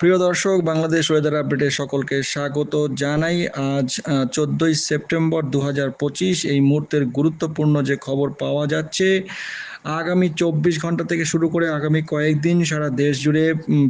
প্রিয় দর্শক, বাংলাদেশ ওয়েদার আপডেটে সকলকে স্বাগত জানাই। আজ চোদ্দই সেপ্টেম্বর দু হাজার পঁচিশ, এই মুহূর্তের গুরুত্বপূর্ণ যে খবর পাওয়া যাচ্ছে আগামী চব্বিশ ঘণ্টা থেকে শুরু করে আগামী কয়েকদিন সারা দেশ জুড়ে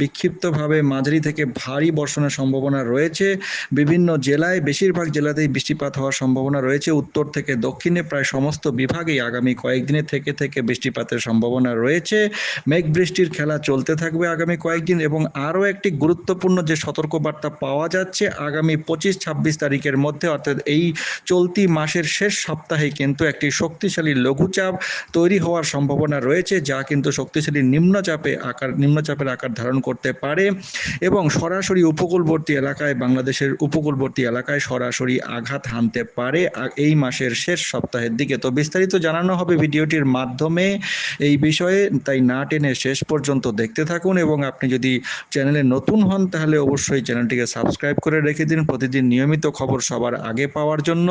বিক্ষিপ্তভাবে মাঝারি থেকে ভারী বর্ষণের সম্ভাবনা রয়েছে। বিভিন্ন জেলায়, বেশিরভাগ জেলাতেই বৃষ্টিপাত হওয়ার সম্ভাবনা রয়েছে। উত্তর থেকে দক্ষিণে প্রায় সমস্ত বিভাগেই আগামী কয়েকদিনে থেকে থেকে বৃষ্টিপাতের সম্ভাবনা রয়েছে। মেঘ বৃষ্টির খেলা চলতে থাকবে আগামী কয়েকদিন এবং আরও একটি গুরুত্বপূর্ণ যে সতর্কবার্তা পাওয়া যাচ্ছে, আগামী পঁচিশ ছাব্বিশ তারিখের মধ্যে, অর্থাৎ এই চলতি মাসের শেষ সপ্তাহে কিন্তু একটি শক্তিশালী লঘুচাপ তৈরি হওয়ার সম্ভাবনা রয়েছে, যা কিন্তু শক্তিশালী নিম্নচাপে আকার নিম্নচাপের আকার ধারণ করতে পারে এবং সরাসরি উপকূলবর্তী এলাকায়, বাংলাদেশের উপকূলবর্তী এলাকায় সরাসরি আঘাত হানতে পারে। এই মাসের শেষ সপ্তাহের দিকে। তো বিস্তারিত জানানো হবে ভিডিওটির মাধ্যমে এই বিষয়ে। তাই না টেনে শেষ পর্যন্ত দেখতে থাকুন এবং আপনি যদি চ্যানেলে নতুন হন, তাহলে অবশ্যই চ্যানেলটিকে সাবস্ক্রাইব করে রেখে দিন। প্রতিদিন নিয়মিত খবর সবার আগে পাওয়ার জন্য।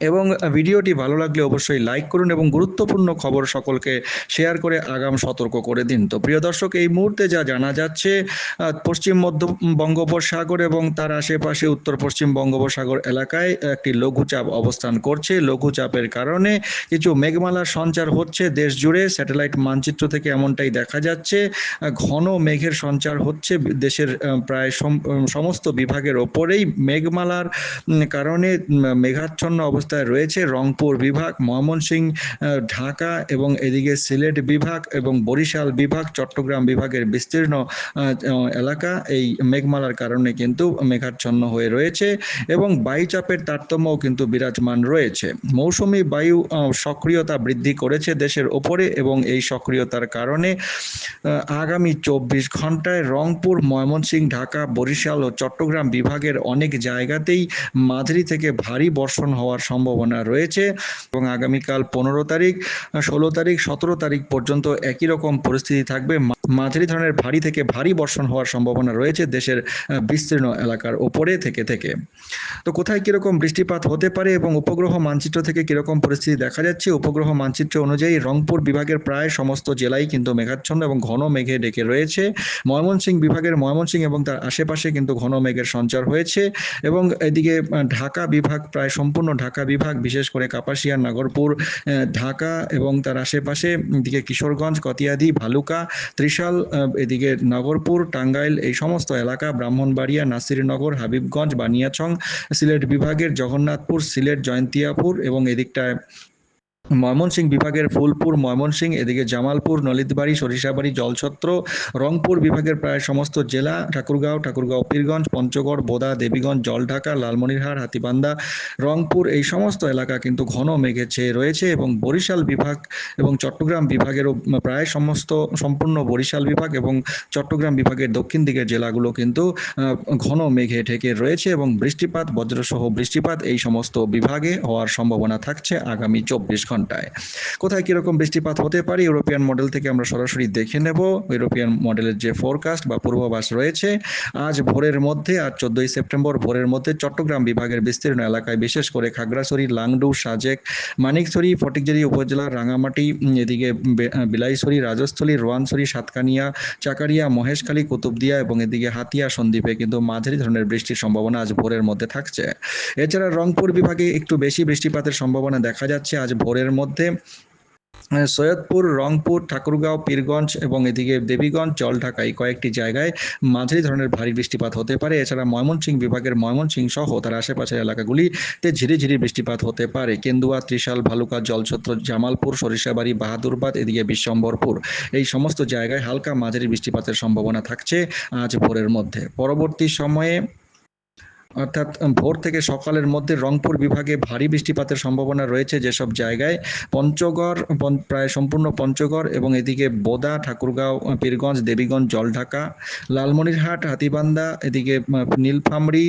এবং ভিডিওটি ভালো লাগলে অবশ্যই লাইক করুন এবং গুরুত্বপূর্ণ খবর সকলকে শেয়ার করে আগাম সতর্ক করে দিন। তো প্রিয় দর্শক, এই মুহূর্তে যা জানা যাচ্ছে পশ্চিম মধ্য বঙ্গোপসাগর এবং তার আশেপাশে উত্তর পশ্চিম বঙ্গোপসাগর এলাকায় একটি লঘুচাপ অবস্থান করছে। লঘুচাপের কারণে কিছু মেঘমালার সঞ্চার হচ্ছে দেশ জুড়ে। স্যাটেলাইট মানচিত্র থেকে এমনটাই দেখা যাচ্ছে ঘন মেঘের সঞ্চার হচ্ছে দেশের প্রায় সম- সমস্ত বিভাগের ওপরেই। মেঘমালার কারণে মেঘাচ্ছন্ন মেঘাচ্ছন্ন অবস্থায় রয়েছে রংপুর বিভাগ, ময়মনসিংহ ঢাকা এবং এদিকে সিলেট বিভাগ এবং বরিশাল বিভাগ, চট্টগ্রাম বিভাগের বিস্তীর্ণ এলাকা। এই মেঘমালার কারণে কিন্তু মেঘাচ্ছন্ন হয়ে রয়েছে এবং বায়ুচাপের তারতম্যও কিন্তু বিরাজমান রয়েছে। মৌসুমি বায়ু সক্রিয়তা বৃদ্ধি করেছে দেশের ওপরে এবং এই সক্রিয়তার কারণে আগামী চব্বিশ ঘন্টায় রংপুর, ময়মনসিংহ, ঢাকা, বরিশাল ও চট্টগ্রাম বিভাগের অনেক জায়গাতেই মাঝারি থেকে ভারী বর্ষণ হওয়ার সম্ভাবনা রয়েছে এবং আগামীকাল পনেরো তারিখ, ষোলো তারিখ, সতেরো তারিখ পর্যন্ত একই রকম পরিস্থিতি থাকবে। মাঝারি ধরনের ভারী থেকে ভারী বর্ষণ হওয়ার সম্ভাবনা রয়েছে দেশের বিস্তীর্ণ এলাকার ওপরে থেকে থেকে। তো কোথায় কীরকম বৃষ্টিপাত হতে পারে এবং উপগ্রহ মানচিত্র থেকে কীরকম পরিস্থিতি দেখা যাচ্ছে? উপগ্রহ মানচিত্র অনুযায়ী রংপুর বিভাগের প্রায় সমস্ত জেলাই কিন্তু মেঘাচ্ছন্ন এবং ঘন মেঘে ডেকে রয়েছে। ময়মনসিংহ বিভাগের ময়মনসিংহ এবং তার আশেপাশে কিন্তু ঘন মেঘের সঞ্চার হয়েছে এবং এদিকে ঢাকা বিভাগ, প্রায় সম্পূর্ণ ঢাকা বিভাগ, বিশেষ করে কাপাসিয়া, নাগরপুর ঢাকা এবং তার আশেপাশে এদিকে কিশোরগঞ্জ, কতিয়াদি, ভালুকা ত্রিশাল আহ, এদিকে নগরপুর টাঙ্গাইল এই সমস্ত এলাকা ব্রাহ্মণবাড়িয়া নাসিরনগর হাবিবগঞ্জ বানিয়াছং সিলেট বিভাগের জগন্নাথপুর সিলেট জয়ন্তিয়াপুর এবং এদিকটায় ময়মনসিংহ বিভাগের ফুলপুর, ময়মনসিংহ, এদিকে জামালপুর, নলিতবাড়ি, সরিষাবাড়ি, জলছত্র, রংপুর বিভাগের প্রায় সমস্ত জেলা ঠাকুরগাঁও ঠাকুরগাঁও, পীরগঞ্জ, পঞ্চগড়, বোদা, দেবীগঞ্জ, জলঢাকা, লালমনিরহাট, হাতিবান্ধা, রংপুর, এই সমস্ত এলাকা কিন্তু ঘন মেঘে চেয়ে রয়েছে এবং বরিশাল বিভাগ এবং চট্টগ্রাম বিভাগেরও প্রায় সমস্ত সম্পূর্ণ বরিশাল বিভাগ এবং চট্টগ্রাম বিভাগের দক্ষিণ দিকের জেলাগুলো কিন্তু ঘন মেঘে ঢেকে রয়েছে এবং বৃষ্টিপাত, বজ্রসহ বৃষ্টিপাত এই সমস্ত বিভাগে হওয়ার সম্ভাবনা থাকছে আগামী চব্বিশ ঘন্টায়। কোথায় কীরকম বৃষ্টিপাত হতে পারে ইউরোপিয়ান মডেল থেকে আমরা সরাসরি দেখে নেব। ইউরোপিয়ান মডেলের যে ফোরকাস্ট বা পূর্বাভাস রয়েছে, আজ ভোরের মধ্যে, আজ চোদ্দই সেপ্টেম্বর ভোরের মধ্যে চট্টগ্রাম বিভাগের বিস্তীর্ণ এলাকায় বিশেষ করে খাগড়াছড়ি, লাংডু, সাজেক, মানিকছড়ি ফটিকজেরি উপজেলার রাঙামাটি, এদিকে বিলাইছড়ি, রাজস্থলী, রোয়ানছড়ি, সাতকানিয়া, চাকারিয়া, মহেশখালী, কুতুবদিয়া এবং এদিকে হাতিয়া, সন্দ্বীপে কিন্তু মাঝারি ধরনের বৃষ্টির সম্ভাবনা আজ ভোরের মধ্যে থাকছে। এছাড়া রংপুর বিভাগে একটু বেশি বৃষ্টিপাতের সম্ভাবনা দেখা যাচ্ছে। আজ ভোরের মধ্যে সৈয়দপুর, রংপুর, ঠাকুরগাঁও, পীরগঞ্জ এবং এদিকে দেবীগঞ্জ জলঢাকা এই কয়েকটি জায়গায় মাঝারি ধরনের ভারী বৃষ্টিপাত হতে পারে। এছাড়া ময়মনসিংহ বিভাগের ময়মনসিংহ সহ তার আশেপাশের এলাকাগুলিতে ঝিরিঝিরি বৃষ্টিপাত হতে পারে। কেন্দুয়া, ত্রিশাল, ভালুকা, জলছত্র, জামালপুর, সরিষাবাড়ি, বাহাদুরবাদ, এদিকে বিশ্বম্বরপুর এই সমস্ত জায়গায় হালকা মাঝারি বৃষ্টিপাতের সম্ভাবনা থাকছে আজ ভোরের মধ্যে। পরবর্তী সময়ে অর্থাৎ ভোর থেকে সকালের মধ্যে রংপুর বিভাগে ভারী বৃষ্টিপাতের সম্ভাবনা রয়েছে যেসব জায়গায়। পঞ্চগড় প্রায় সম্পূর্ণ পঞ্চগড় এবং এদিকে বোদা, ঠাকুরগাঁও পীরগঞ্জ, দেবীগঞ্জ, জলঢাকা, লালমনিরহাট, হাতিবান্ধা, এদিকে নীলফামড়ি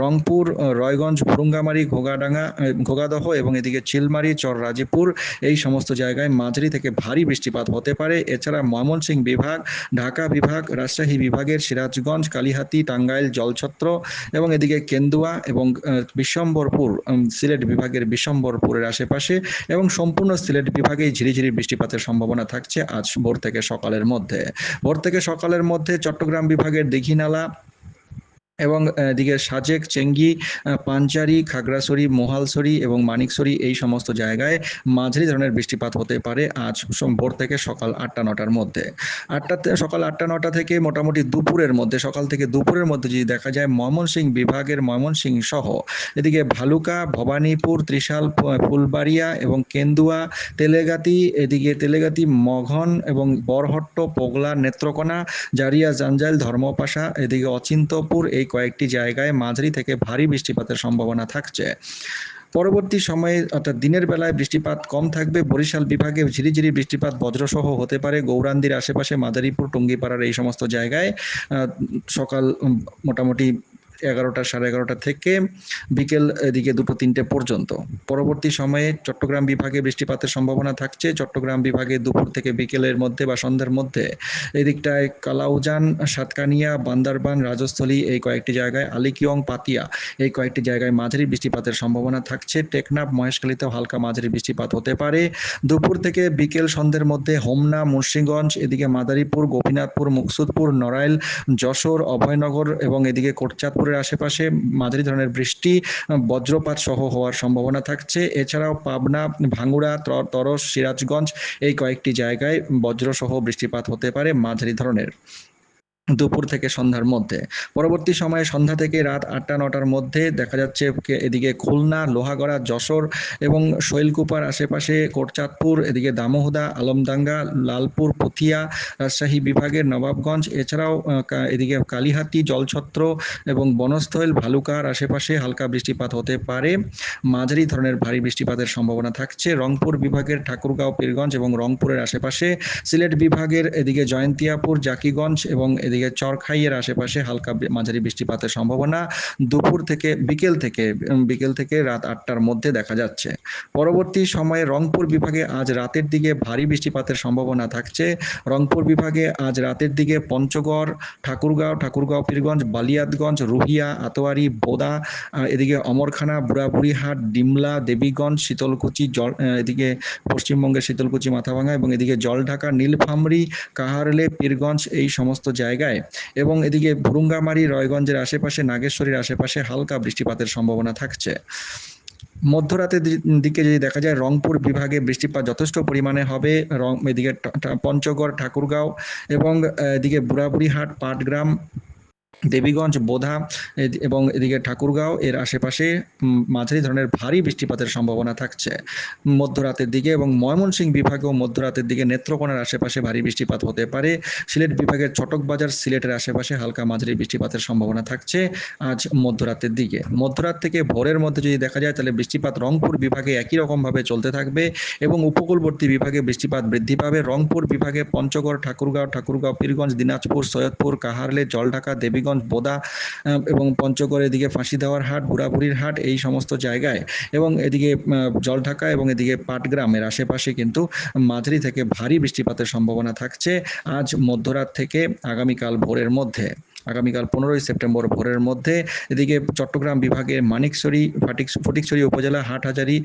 রংপুর রয়গঞ্জ, ভুরুঙ্গামারি, ঘোগাডাঙ্গা ঘোগাদহ এবং এদিকে চিলমারি চর রাজীপুর এই সমস্ত জায়গায় মাঝারি থেকে ভারী বৃষ্টিপাত হতে পারে। এছাড়া ময়মনসিংহ বিভাগ, ঢাকা বিভাগ, রাজশাহী বিভাগের সিরাজগঞ্জ, কালিহাতি, টাঙ্গাইল, জলছত্র এবং এদিকে কেন্দুয়া এবং বিশ্বম্বরপুর সিলেট বিভাগের বিশ্বম্বরপুরের আশেপাশে এবং সম্পূর্ণ সিলেট বিভাগেই ঝিরিঝিরি বৃষ্টিপাতের সম্ভাবনা থাকছে আজ ভোর থেকে সকালের মধ্যে। ভোর থেকে সকালের মধ্যে চট্টগ্রাম বিভাগের দীঘিনালা এবং এদিকে সাজেক, চেঙ্গি পাঞ্চারি খাগড়াছড়ি, মোহালছড়ি এবং মানিকছড়ি এই সমস্ত জায়গায় মাঝারি ধরনের বৃষ্টিপাত হতে পারে আজ ভোর থেকে সকাল আটটা, নটার মধ্যে। আটটা সকাল আটটা, নটা থেকে মোটামুটি দুপুরের মধ্যে, সকাল থেকে দুপুরের মধ্যে যদি দেখা যায় ময়মনসিংহ বিভাগের ময়মনসিংহ সহ, এদিকে ভালুকা, ভবানীপুর, ত্রিশাল ফুলবাড়িয়া এবং কেন্দুয়া, তেলেগাতি, এদিকে তেলেগাতি, মঘন এবং বরহট্ট, পোগলা, নেত্রকোনা, জারিয়া, জাঞ্জাইল, ধর্মপাশা, এদিকে অচিন্তপুর এই কয়েকটি জায়গায় মাঝারি থেকে ভারী বৃষ্টিপাতের সম্ভাবনা থাকছে। পরবর্তী সময়ে অর্থাৎ দিনের বেলায় বৃষ্টিপাত কম থাকবে। বরিশাল বিভাগে ঝিরিঝিরি বৃষ্টিপাত বজ্রসহ হতে পারে। গৌরান্দির আশেপাশে মাদারীপুর, টুঙ্গিপাড়ার এই সমস্ত জায়গায় সকাল মোটামুটি এগারোটা সাড়ে এগারোটা থেকে বিকেল এদিকে দুটো তিনটে পর্যন্ত। পরবর্তী সময়ে চট্টগ্রাম বিভাগে বৃষ্টিপাতের সম্ভাবনা থাকছে। চট্টগ্রাম বিভাগে দুপুর থেকে বিকেলের মধ্যে বা সন্ধ্যার মধ্যে এদিকটায় কালাউজান, সাতকানিয়া, বান্দারবান, রাজস্থলী এই কয়েকটি জায়গায়, আলিকিয়ং, পাতিয়া এই কয়েকটি জায়গায় মাঝারি বৃষ্টিপাতের সম্ভাবনা থাকছে। টেকনাফ, মহেশখালীতেও হালকা মাঝারি বৃষ্টিপাত হতে পারে। দুপুর থেকে বিকেল সন্ধ্যের মধ্যে হোমনা, মুন্সিগঞ্জ, এদিকে মাদারীপুর, গোপীনাথপুর, মুকসুদপুর, নড়াইল, যশোর, অভয়নগর এবং এদিকে কোটচাঁদপুরের আশেপাশে মাঝারি ধরনের বৃষ্টি, বজ্রপাত সহ হওয়ার সম্ভাবনা থাকছে। এছাড়াও পাবনা, ভাঙ্গুড়া, ত্র- তরস, সিরাজগঞ্জ এই কয়েকটি জায়গায় বজ্রসহ বৃষ্টিপাত হতে পারে মাঝারি ধরনের। দুপুর থেকে সন্ধ্যার মধ্যে। পরবর্তী সময়ে সন্ধ্যা থেকে রাত আটটা, নটার মধ্যে দেখা যাচ্ছে এদিকে খুলনা, লোহাগড়া, যশোর এবং শৈলকুপার আশেপাশে কোটচাঁদপুর, এদিকে দামোহদা, আলমডাঙ্গা, লালপুর, পুথিয়া, রাজশাহী বিভাগের নবাবগঞ্জ, এছাড়াও এদিকে কালীহাতি, জলছত্র এবং বনস্থল, ভালুকার আশেপাশে হালকা বৃষ্টিপাত হতে পারে। মাঝারি ধরনের ভারী বৃষ্টিপাতের সম্ভাবনা থাকছে। রংপুর বিভাগের ঠাকুরগাঁও, পীরগঞ্জ এবং রংপুরের আশেপাশে সিলেট বিভাগের এদিকে জয়ন্তিয়াপুর, জাকিগঞ্জ এবং এদিকে চরখাইয়ের আশেপাশে হালকা মাঝারি বৃষ্টিপাতের সম্ভাবনা। দুপুর থেকে বিকেল থেকে বিকেল থেকে রাত আটটার মধ্যে দেখা যাচ্ছে। পরবর্তী সময়ে রংপুর বিভাগে আজ রাতের দিকে ভারী বৃষ্টিপাতের সম্ভাবনা থাকছে। রংপুর বিভাগে আজ রাতের দিকে পঞ্চগড়, ঠাকুরগাঁও ঠাকুরগাঁও, পীরগঞ্জ, বালিয়াতগঞ্জ, রুহিয়া, আতোয়ারি, বোদা এদিকে অমরখানা, বুড়াবুড়িহাট, ডিমলা, দেবীগঞ্জ, শীতলকুচি, জল এদিকে পশ্চিমবঙ্গের শীতলকুচি মাথাভাঙা এবং এদিকে জলঢাকা, নীলফামরি, কাহারলে, পীরগঞ্জ এই সমস্ত জায়গায়। এবং এদিকে ভুরুঙ্গামারি, রয়গঞ্জের আশেপাশে, নাগেশ্বরীর আশেপাশে হালকা বৃষ্টিপাতের সম্ভাবনা থাকছে। মধ্যরাতের দিকে যদি দেখা যায়, রংপুর বিভাগে বৃষ্টিপাত যথেষ্ট পরিমাণে হবে। রং এদিকে পঞ্চগড়, ঠাকুরগাঁও এবং এদিকে বুড়াবুড়িহাট, পাটগ্রাম দেবীগঞ্জ, বোধা এবং এদিকে ঠাকুরগাঁও, এর আশেপাশে মাঝারি ধরনের ভারী বৃষ্টিপাতের সম্ভাবনা থাকছে। মধ্যরাতের দিকে এবং ময়মনসিংহ বিভাগেও মধ্যরাতের দিকে নেত্রকোনার আশেপাশে ভারী বৃষ্টিপাত হতে পারে। সিলেট বিভাগের চটকবাজার, সিলেটের আশেপাশে হালকা মাঝারি বৃষ্টিপাতের সম্ভাবনা থাকছে আজ মধ্যরাতের দিকে। মধ্যরাত থেকে ভোরের মধ্যে যদি দেখা যায়, তাহলে বৃষ্টিপাত রংপুর বিভাগে একই রকমভাবে চলতে থাকবে এবং উপকূলবর্তী বিভাগে বৃষ্টিপাত বৃদ্ধি পাবে। রংপুর বিভাগে পঞ্চগড়, ঠাকুরগাঁও ঠাকুরগাঁও, পীরগঞ্জ, দিনাজপুর, সৈয়দপুর, কাহারলে, জলঢাকা, দেবীগঞ্জ বোদা এবং পঞ্চগড় এদিকে ফাঁসি দেওয়ার হাট, বুড়াবুড়ির হাট, এই সমস্ত জায়গায়। এবং এদিকে জলঢাকা এবং এদিকে পাটগ্রামের আশেপাশে কিন্তু মাঝারি থেকে ভারী বৃষ্টিপাতের সম্ভাবনা থাকছে আজ মধ্যরাত থেকে আগামীকাল ভোরের মধ্যে। আগামীকাল পনেরোই সেপ্টেম্বর ভোরের মধ্যে। এদিকে চট্টগ্রাম বিভাগের মানিকছড়ি ফাটিক ফটিকছড়ি উপজেলা হাটহাজারি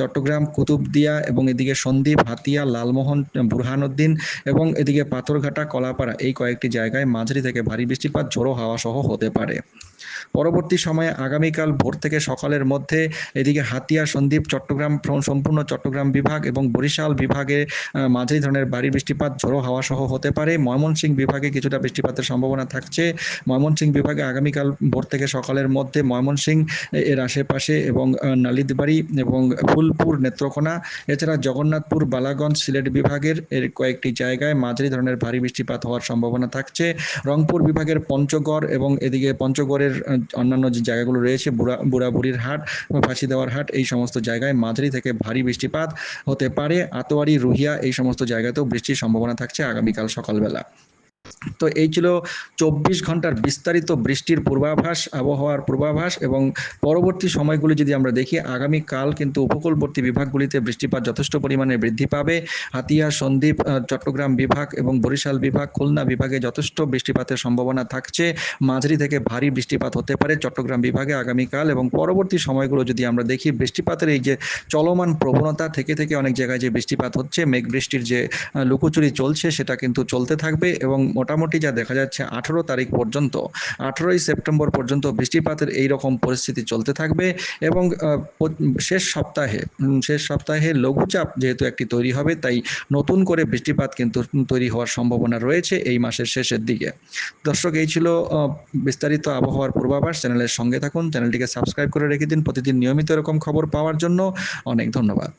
চট্টগ্রাম কুতুবদিয়া এবং এদিকে সন্দ্বীপ, হাতিয়া, লালমোহন, বুরহানুদ্দিন এবং এদিকে পাথরঘাটা, কলাপাড়া এই কয়েকটি জায়গায় মাঝারি থেকে ভারী বৃষ্টিপাত, ঝোড়ো হাওয়া সহ হতে পারে। পরবর্তী সময়ে আগামীকাল ভোর থেকে সকালের মধ্যে এদিকে হাতিয়া, সন্দ্বীপ, চট্টগ্রাম সম্পূর্ণ চট্টগ্রাম বিভাগ এবং বরিশাল বিভাগে মাঝারি ধরনের ভারী বৃষ্টিপাত, ঝোড়ো হাওয়া সহ হতে পারে। ময়মনসিংহ বিভাগে কিছুটা বৃষ্টিপাতের সম্ভাবনা থাকছে। ময়মনসিংহ বিভাগে আগামীকাল ভোর থেকে সকালের মধ্যে ময়মনসিংহ, এর আশেপাশে এবং নালিতবাড়ি এবং ফুলপুর নেত্রকোনা, এছাড়া জগন্নাথপুর, বালাগঞ্জ, সিলেট বিভাগের, এর কয়েকটি জায়গায় মাঝারি ধরনের ভারী বৃষ্টিপাত হওয়ার সম্ভাবনা থাকছে। রংপুর বিভাগের পঞ্চগড় এবং এদিকে পঞ্চগড়ের অন্যান্য যে জায়গাগুলো রয়েছে, বুড়া, বুড়াবুড়ির হাট ফাঁসি দেওয়ার হাট, এই সমস্ত জায়গায় মাঝারি থেকে ভারী বৃষ্টিপাত হতে পারে। আতোয়ারি, রুহিয়া এই সমস্ত জায়গাতেও বৃষ্টির সম্ভাবনা থাকছে আগামীকাল সকালবেলা। তো এই ছিল চব্বিশ ঘণ্টার বিস্তারিত বৃষ্টির পূর্বাভাস, আবহাওয়ার পূর্বাভাস এবং পরবর্তী সময়গুলি যদি আমরা দেখি, আগামীকাল কিন্তু উপকূলবর্তী বিভাগগুলিতে বৃষ্টিপাত যথেষ্ট পরিমাণে বৃদ্ধি পাবে। হাতিয়া, সন্দ্বীপ চট্টগ্রাম বিভাগ এবং বরিশাল বিভাগ, খুলনা বিভাগে যথেষ্ট বৃষ্টিপাতের সম্ভাবনা থাকছে। মাঝারি থেকে ভারী বৃষ্টিপাত হতে পারে চট্টগ্রাম বিভাগে আগামীকাল এবং পরবর্তী সময়গুলো যদি আমরা দেখি, বৃষ্টিপাতের এই যে চলমান প্রবণতা, থেকে থেকে অনেক জায়গায় যে বৃষ্টিপাত হচ্ছে মেঘ বৃষ্টির যে লুকোচুরি চলছে, সেটা কিন্তু চলতে থাকবে এবং মোটামুটি যা দেখা যাচ্ছে আঠেরো তারিখ পর্যন্ত, আঠেরোই সেপ্টেম্বর পর্যন্ত বৃষ্টিপাতের এই রকম পরিস্থিতি চলতে থাকবে এবং শেষ সপ্তাহে শেষ সপ্তাহে লঘুচাপ যেহেতু একটি তৈরি হবে, তাই নতুন করে বৃষ্টিপাত কিন্তু তৈরি হওয়ার সম্ভাবনা রয়েছে এই মাসের শেষের দিকে। দর্শক, এই ছিল বিস্তারিত আবহাওয়ার পূর্বাভাস। চ্যানেলের সঙ্গে থাকুন, চ্যানেলটিকে সাবস্ক্রাইব করে রেখে দিন। প্রতিদিন নিয়মিত এরকম খবর পাওয়ার জন্য অনেক ধন্যবাদ।